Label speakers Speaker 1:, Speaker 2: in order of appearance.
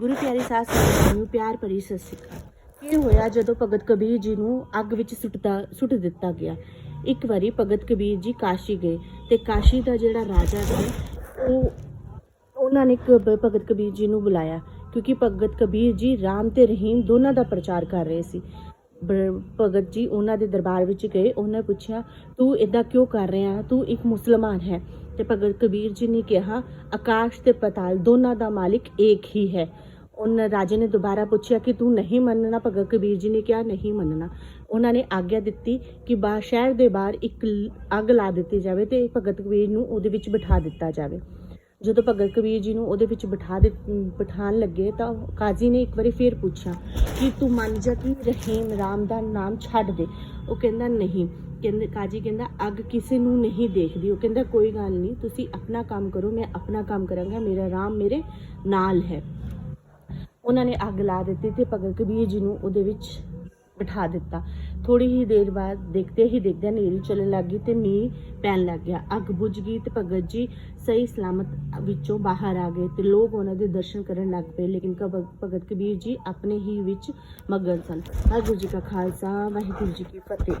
Speaker 1: ਗੁਰੂ ਪਿਆਰੀ ਸਾਧ ਸੰਗਤ ਨੂੰ ਪਿਆਰ ਭਰੀ ਸਤਿ ਸ਼੍ਰੀ ਅਕਾਲ। ਇਹ ਹੋਇਆ ਜਦੋਂ ਭਗਤ ਕਬੀਰ ਜੀ ਨੂੰ ਅੱਗ ਵਿੱਚ ਸੁੱਟਦਾ ਸੁੱਟ ਦਿੱਤਾ ਗਿਆ? ਇੱਕ ਵਾਰੀ ਭਗਤ ਕਬੀਰ ਜੀ ਕਾਸ਼ੀ ਗਏ ਤੇ ਕਾਸ਼ੀ ਦਾ ਜਿਹੜਾ ਰਾਜਾ ਸੀ, ਉਹ ਉਹਨਾਂ ਨੇ ਭਗਤ ਕਬੀਰ ਜੀ ਨੂੰ ਬੁਲਾਇਆ ਕਿਉਂਕਿ ਭਗਤ ਕਬੀਰ ਜੀ ਰਾਮ ਤੇ ਰਹੀਮ ਦੋਨਾਂ ਦਾ ਪ੍ਰਚਾਰ ਕਰ ਰਹੇ ਸੀ। ਭਗਤ ਜੀ ਉਹਨਾਂ ਦੇ ਦਰਬਾਰ ਵਿੱਚ ਗਏ, ਉਹਨਾਂ ਪੁੱਛਿਆ, ਤੂੰ ਇਦਾਂ ਕਿਉਂ ਕਰ ਰਿਹਾ? ਤੂੰ ਇੱਕ ਮੁਸਲਮਾਨ ਹੈ। ਤੇ ਭਗਤ ਕਬੀਰ ਜੀ ਨੇ ਕਿਹਾ, ਆਕਾਸ਼ ਤੇ ਪਤਾਲ ਦੋਨਾਂ ਦਾ ਮਾਲਿਕ ਇੱਕ ਹੀ ਹੈ। ਉਹਨਾਂ ਰਾਜੇ ਨੇ ਦੁਬਾਰਾ ਪੁੱਛਿਆ ਕਿ, ਤੂੰ ਨਹੀਂ ਮੰਨਣਾ? ਭਗਤ ਕਬੀਰ ਜੀ ਨੇ ਕਿਹਾ, ਨਹੀਂ ਮੰਨਣਾ। ਉਹਨਾਂ ਨੇ ਆਗਿਆ ਦਿੱਤੀ ਕਿ ਬਾਹਰ ਸ਼ਹਿਰ ਦੇ ਬਾਹਰ ਇੱਕ ਅੱਗ ਲਾ ਦਿੱਤੀ ਜਾਵੇ ਤੇ ਭਗਤ ਕਬੀਰ ਨੂੰ ਉਹਦੇ ਵਿੱਚ ਬਿਠਾ ਦਿੱਤਾ ਜਾਵੇ। ਜਦੋਂ ਭਗਤ ਕਬੀਰ ਜੀ ਨੂੰ ਉਹਦੇ ਵਿੱਚ ਬਿਠਾ ਦੇ ਬਿਠਾਣ ਲੱਗੇ ਤਾਂ ਕਾਜ਼ੀ ਨੇ ਇੱਕ ਵਾਰੀ ਫੇਰ ਪੁੱਛਿਆ ਕਿ ਤੂੰ ਮੰਨ ਜਾ ਕਿ ਰਹੀਮ ਰਾਮ ਦਾ ਨਾਮ ਛੱਡ ਦੇ। ਉਹ ਕਹਿੰਦਾ ਨਹੀਂ। ਕਹਿੰਦੇ, ਕਾਜੀ ਕਹਿੰਦਾ, ਅੱਗ ਕਿਸੇ ਨੂੰ ਨਹੀਂ ਦੇਖਦੀ। ਉਹ ਕਹਿੰਦਾ, ਕੋਈ ਗੱਲ ਨਹੀਂ, ਤੁਸੀਂ ਆਪਣਾ ਕੰਮ ਕਰੋ, ਮੈਂ ਆਪਣਾ ਕੰਮ ਕਰਾਂਗਾ, ਮੇਰਾ ਰਾਮ ਮੇਰੇ ਨਾਲ ਹੈ। ਉਹਨਾਂ ਨੇ ਅੱਗ ਲਾ ਦਿੱਤੀ ਤੇ ਭਗਤ ਕਬੀਰ ਜੀ ਨੂੰ ਉਹਦੇ ਵਿੱਚ ਬਿਠਾ ਦਿੱਤਾ। ਥੋੜੀ ਹੀ ਦੇਰ ਬਾਅਦ ਦੇਖਦੇ ਹੀ ਦੇਖਦੇ ਹਨੇਰੀ ਚੱਲਣ ਲੱਗੀ ਤੇ ਮੀਂਹ ਪੈਣ ਲੱਗ ਗਿਆ। ਅੱਗ ਬੁਝ ਗਈ ਤੇ ਭਗਤ ਜੀ ਸਹੀ ਸਲਾਮਤ ਵਿੱਚੋਂ ਬਾਹਰ ਆ ਗਏ ਤੇ ਲੋਕ ਉਹਨਾਂ ਦੇ ਦਰਸ਼ਨ ਕਰਨ ਲੱਗ ਪਏ, ਲੇਕਿਨ ਕਬ- ਭਗਤ ਕਬੀਰ ਜੀ ਆਪਣੇ ਹੀ ਵਿੱਚ ਮਗਨ ਸਨ। ਵਾਹਿਗੁਰੂ ਜੀ ਕਾ ਖਾਲਸਾ, ਵਾਹਿਗੁਰੂ ਜੀ ਕੀ ਫਤਿਹ।